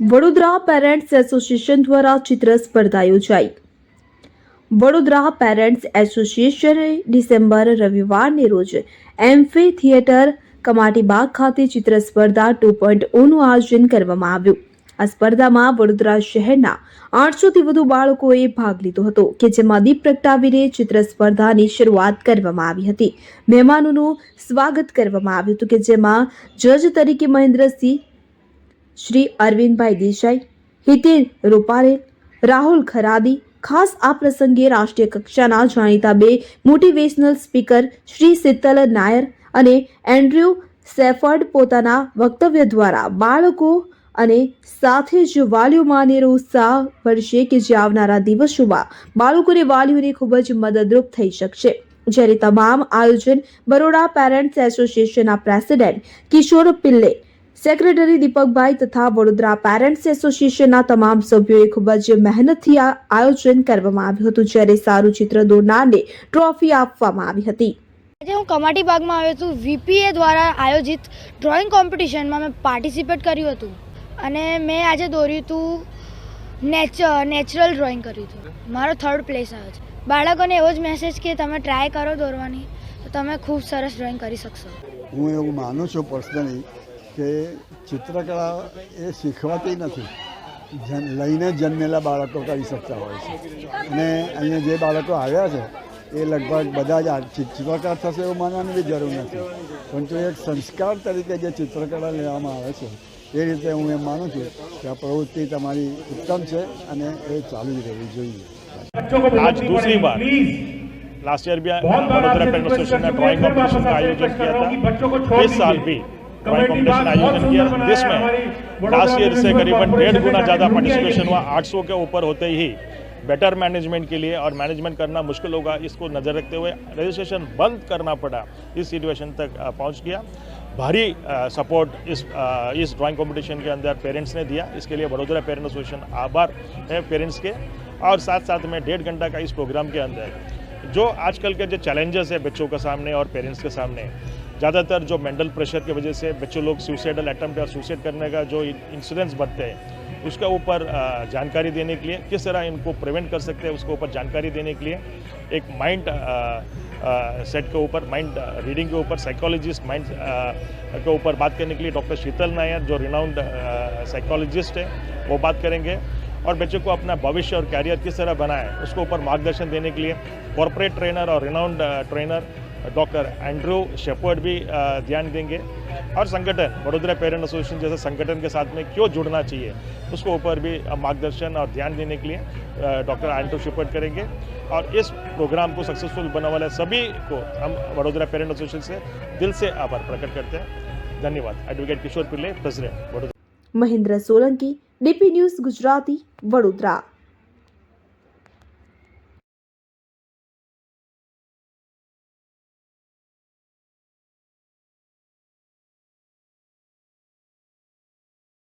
Vadodara parents association દ્વારા ચિત્ર સ્પર્ધા યોજાઈ. વડોદરા પેરેન્ટ્સ એસોસિએશને ડિસેમ્બર રવિવારને રોજ એમ્ફી થિયેટર કમાટીબાગ ખાતે ચિત્ર સ્પર્ધા ટુ પોઈન્ટ ઓનું આયોજન કરવામાં આવ્યું. આ સ્પર્ધામાં વડોદરા શહેરના આઠસોથી વધુ બાળકોએ ભાગ લીધો હતો કે જેમાં દીપ પ્રગટાવીને ચિત્ર સ્પર્ધાની શરૂઆત કરવામાં આવી હતી. મહેમાનોનું સ્વાગત કરવામાં આવ્યું હતું કે જેમાં જજ તરીકે મહેન્દ્રસિંહ શ્રી અરવિંદભાઈ દેસાઈ, હિતેન રૂપારેલ રાહુલ ખરાદી, ખાસ આ પ્રસંગે રાષ્ટ્રીય કક્ષાના જાણીતા બે મોટિવેશનલ સ્પીકર શ્રી શીતલ નાયર અને એન્ડ્રુ સેફર્ડ પોતાના વક્તવ્ય દ્વારા બાળકો અને સાથે જ વાલીઓ અનેરો ઉત્સાહ ભરશે કે જે આવનારા દિવસોમાં બાળકોને વાલીઓને ખૂબ જ મદદરૂપ થઈ શકશે. જ્યારે તમામ આયોજન બરોડા પેરેન્ટ્સ એસોસિએશનના પ્રેસિડેન્ટ કિશોર પિલ્લે સેક્રેટરી દીપકભાઈ તથા વડોદરા પેરેન્ટ્સ એસોસિએશનના તમામ સભ્યોએ ખૂબ જ મહેનતથી આ આયોજન કરવામાં આવ્યું હતું જ્યારે સારું ચિત્ર દોરનારને ટ્રોફી આપવામાં આવી હતી. આજે હું કમાટી બાગમાં આવ્યો છું. વીપીએ દ્વારા આયોજિત ડ્રોઈંગ કોમ્પિટિશનમાં મેં પાર્ટિસિપેટ કર્યું હતું. અને મેં આજે દોર્યું હતું નેચ નેચરલ ડ્રોઈંગ કર્યું હતું મારો થર્ડ પ્લેસ આવ્યો છે. બાળકોને એવો જ મેસેજ કે તમે ટ્રાય કરો દોરવાની તો તમે ખૂબ સરસ ડ્રોઈંગ કરી શકશો. હું એવું માનું છું પર્સનલી કે ચિત્રકળા એ શીખવાતી નથી જન લઈને જન્મેલા બાળકો કરી શકતા હોય છે અને અહીંયા જે બાળકો આવ્યા છે એ લગભગ બધા જ આ ચિ- ચિત્રકાર થશે એવું માનવાની બી જરૂર નથી પરંતુ એક સંસ્કાર તરીકે જે ચિત્રકળા લેવામાં આવે છે એ રીતે હું એમ માનું છું કે આ પ્રવૃત્તિ તમારી ઉત્તમ છે અને એ ચાલુ જ રહેવી જોઈએ आज दूसरी बार लास्ट ईयर भी वडोदरा पेरेंट एसोसिएशन ने ड्राइंग कॉम्पिटिशन का आयोजन किया था इस साल भी ड्राइंग कॉम्पिटिशन आयोजन किया। जिसमें लास्ट ईयर से करीबन डेढ़ गुना ज़्यादा पार्टिसिपेशन हुआ 800 के ऊपर होते ही बेटर मैनेजमेंट के लिए और मैनेजमेंट करना मुश्किल होगा इसको नज़र रखते हुए रजिस्ट्रेशन बंद करना पड़ा। इस सिचुएशन तक पहुँच गया। भारी सपोर्ट इस अ, इस ड्राइंग कंपटीशन के अंदर पेरेंट्स ने दिया। इसके लिए वडोदरा पेरेंट एसोसिएशन आभार है पेरेंट्स के। और साथ साथ में डेढ़ घंटा का इस प्रोग्राम के अंदर। जो आजकल के जो चैलेंजेस है बच्चों के सामने और पेरेंट्स के सामने, ज़्यादातर जो मेंटल प्रेशर की वजह से बच्चों लोग सुसाइडल अटैम्प्ट या सुसाइड करने का जो इंसिडेंट्स बढ़ते हैं, उसके ऊपर जानकारी देने के लिए किस तरह इनको प्रिवेंट कर सकते हैं, उसके ऊपर जानकारी देने के लिए एक माइंड सेट के ऊपर माइंड रीडिंग के ऊपर साइकोलॉजिस्ट माइंड के ऊपर बात करने के लिए डॉक्टर शीतल नायर, जो रिनाउंड साइकोलॉजिस्ट है, वो बात करेंगे। और बच्चों को अपना भविष्य और कैरियर किस तरह बनाए, उसको ऊपर मार्गदर्शन देने के लिए कॉरपोरेट ट्रेनर और renowned trainer doctor Andrew Shepherd भी uh, ध्यान देंगे। और संगठन, वडोदरा पेरेंट एसोसिएशन जैसे संगठन के साथ में क्यों जुड़ना चाहिए, उसको ऊपर भी uh, मार्गदर्शन और ध्यान देने के लिए डॉक्टर एंड्रू शेपर्ड करेंगे। और इस प्रोग्राम को सक्सेसफुल बनाने वाले सभी को हम वडोदरा पेरेंट एसोसिएशन से दिल से आभार प्रकट करते हैं। धन्यवाद। Advocate Kishore Pillai president Vadodara. Mahendra Solanki DP news Gujarati Vadodara